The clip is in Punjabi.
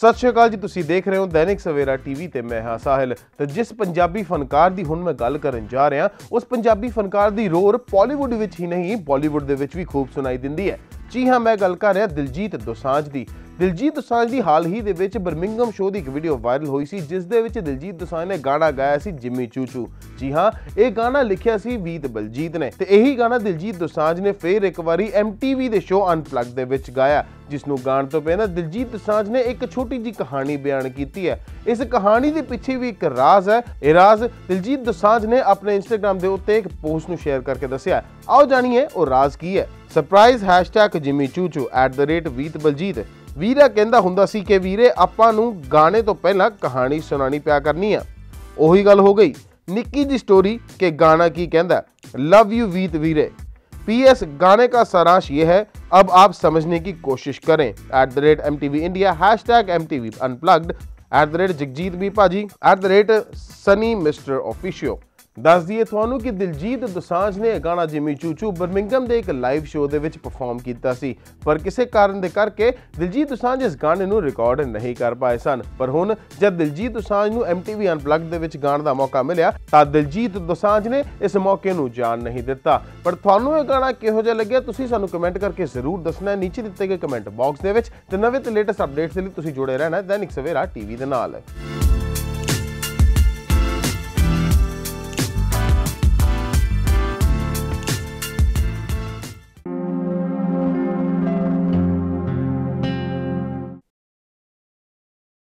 ਸਤਿ ਸ਼੍ਰੀ ਅਕਾਲ ਜੀ, ਤੁਸੀਂ ਦੇਖ ਰਹੇ ਹੋ ਦੈਨਿਕ ਸਵੇਰਾ ਟੀਵੀ ਤੇ ਮੈਂ ਹਾਂ ਸਾਹਿਲ। ਤੇ ਜਿਸ ਪੰਜਾਬੀ ਫਨਕਾਰ ਦੀ ਹੁਣ ਮੈਂ ਗੱਲ ਕਰਨ ਜਾ ਰਿਹਾ, ਉਸ ਪੰਜਾਬੀ ਫਨਕਾਰ ਦੀ ਰੋਰ ਪਾਲੀਵੁੱਡ ਵਿੱਚ ਹੀ ਨਹੀਂ ਬਾਲੀਵੁੱਡ ਦੇ ਵਿੱਚ ਵੀ ਖੂਬ ਸੁਣਾਈ ਦਿੰਦੀ ਹੈ। ਜੀ ਹਾਂ, ਮੈਂ ਗੱਲ ਕਰ ਰਿਹਾ ਦਿਲਜੀਤ ਦੋਸਾਂਝ ਦੀ। ਦਿਲਜੀਤ ਦੋਸਾਂਝ ਦੀ ਹਾਲ ਹੀ ਦੇ ਵਿੱਚ ਬਰਮਿੰਗਮ ਸ਼ੋਅ ਦੀ ਇੱਕ ਵੀਡੀਓ ਵਾਇਰਲ ਹੋਈ ਸੀ, ਜਿਸ ਦੇ ਵਿੱਚ ਦਿਲਜੀਤ ਦੋਸਾਂਝ ਨੇ ਗਾਣਾ ਗਾਇਆ ਸੀ ਜਿੰਮੀ ਚੂਚੂ। ਜੀ ਹਾਂ, ਇਹ ਗਾਣਾ ਲਿਖਿਆ ਸੀ ਵੀਤ ਬਲਜੀਤ ਨੇ ਤੇ ਇਹੀ ਗਾਣਾ ਦਿਲਜੀਤ ਦੋਸਾਂਝ ਨੇ ਫੇਰ ਇੱਕ ਵਾਰੀ MTV ਦੇ ਸ਼ੋਅ ਅਨਪਲੱਗ ਦੇ ਵਿੱਚ ਗਾਇਆ, ਜਿਸ ਨੂੰ ਗਾਣ ਤੋਂ ਪਹਿਲਾਂ ਦਿਲਜੀਤ ਦੋਸਾਂਝ ਨੇ ਇੱਕ ਛੋਟੀ ਜੀ ਕਹਾਣੀ ਬਿਆਨ ਕੀਤੀ ਹੈ। ਇਸ ਕਹਾਣੀ ਦੇ ਪਿੱਛੇ ਵੀ ਇੱਕ ਰਾਜ਼ ਹੈ। ਇਹ ਰਾਜ਼ ਦਿਲਜੀਤ ਦੋਸਾਂਝ ਨੇ ਆਪਣੇ ਇੰਸਟਾਗ੍ਰam ਦੇ ਉੱਤੇ ਇੱਕ ਪੋਸਟ ਨੂੰ ਸ਼ੇਅਰ ਕਰਕੇ ਦੱਸਿਆ ਆਓ ਜਾਣੀਏ ਉਹ ਰਾਜ਼ ਕੀ ਹੈ। ਸਰਪ੍ਰਾਈਜ਼ #ਜਿਮੀ ਵੀਤ ਬਲਜੀਤ। ਵੀਰਾ ਕਹਿੰਦਾ ਹੁੰਦਾ ਸੀ ਕਿ ਵੀਰੇ ਆਪਾਂ ਨੂੰ ਗਾਣੇ ਤੋਂ ਪਹਿਲਾਂ ਕਹਾਣੀ ਸੁਣਾਣੀ ਪਿਆ ਕਰਨੀ ਆ ਉਹੀ ਗੱਲ ਹੋ ਗਈ ਨਿੱਕੀ ਦੀ ਸਟੋਰੀ ਕਿ ਗਾਣਾ ਕੀ ਕਹਿੰਦਾ ਲਵ ਯੂ ਵੀਤ ਵੀਰੇ पीएस गाने का सारांश ये है अब आप समझने की कोशिश करें at the rate M T V India hashtag M T V unplugged at the rate Jagjit भी भाजी at the rate Sunny mister official ਦੱਸ ਦਈਏ ਤੁਹਾਨੂੰ ਕਿ ਦਿਲਜੀਤ ਦੋਸਾਂਝ ਨੇ ਇਹ ਗਾਣਾ ਜਿਮੀ ਚੂਚੂ ਬਰਮਿੰਗਮ ਦੇ ਇੱਕ ਲਾਈਵ ਸ਼ੋਅ ਦੇ ਵਿੱਚ ਪਰਫਾਰਮ ਕੀਤਾ ਸੀ। ਪਰ ਕਿਸੇ ਕਾਰਨ ਦੇ ਕਰਕੇ ਦਿਲਜੀਤ ਦੋਸਾਂਝ ਇਸ ਗਾਣੇ ਨੂੰ ਰਿਕਾਰਡ ਨਹੀਂ ਕਰ ਪਾਏ ਸਨ। ਪਰ ਹੁਣ ਜਦ ਦਿਲਜੀਤ ਦੋਸਾਂਝ ਨੂੰ MTV ਅਨਪਲੱਗਡ ਦੇ ਵਿੱਚ ਗਾਣ ਦਾ ਮੌਕਾ ਮਿਲਿਆ, ਤਾਂ ਦਿਲਜੀਤ ਦੋਸਾਂਝ ਨੇ ਇਸ ਮੌਕੇ ਨੂੰ ਜਾਣ ਨਹੀਂ ਦਿੱਤਾ। ਪਰ ਤੁਹਾਨੂੰ ਇਹ ਗਾਣਾ ਕਿਹੋ ਜਿਹਾ ਲੱਗਿਆ, ਤੁਸੀਂ ਸਾਨੂੰ ਕਮੈਂਟ ਕਰਕੇ ਜ਼ਰੂਰ ਦੱਸਣਾ ਹੈ। ਨੀਚੇ ਦਿੱਤੇ ਗਏ ਕਮੈਂਟ ਬਾਕਸ ਦੇ ਵਿੱਚ ਤੇ ਨਵੇਂ ਤੇ ਲੇਟੈਸਟ ਅਪਡੇਟਸ ਲਈ ਤੁਸੀਂ ਜੁੜੇ ਰਹਿਣਾ ਦੈਨਿਕ ਸਵੇਰਾ ਟੀਵੀ ਦੇ ਨਾਲ।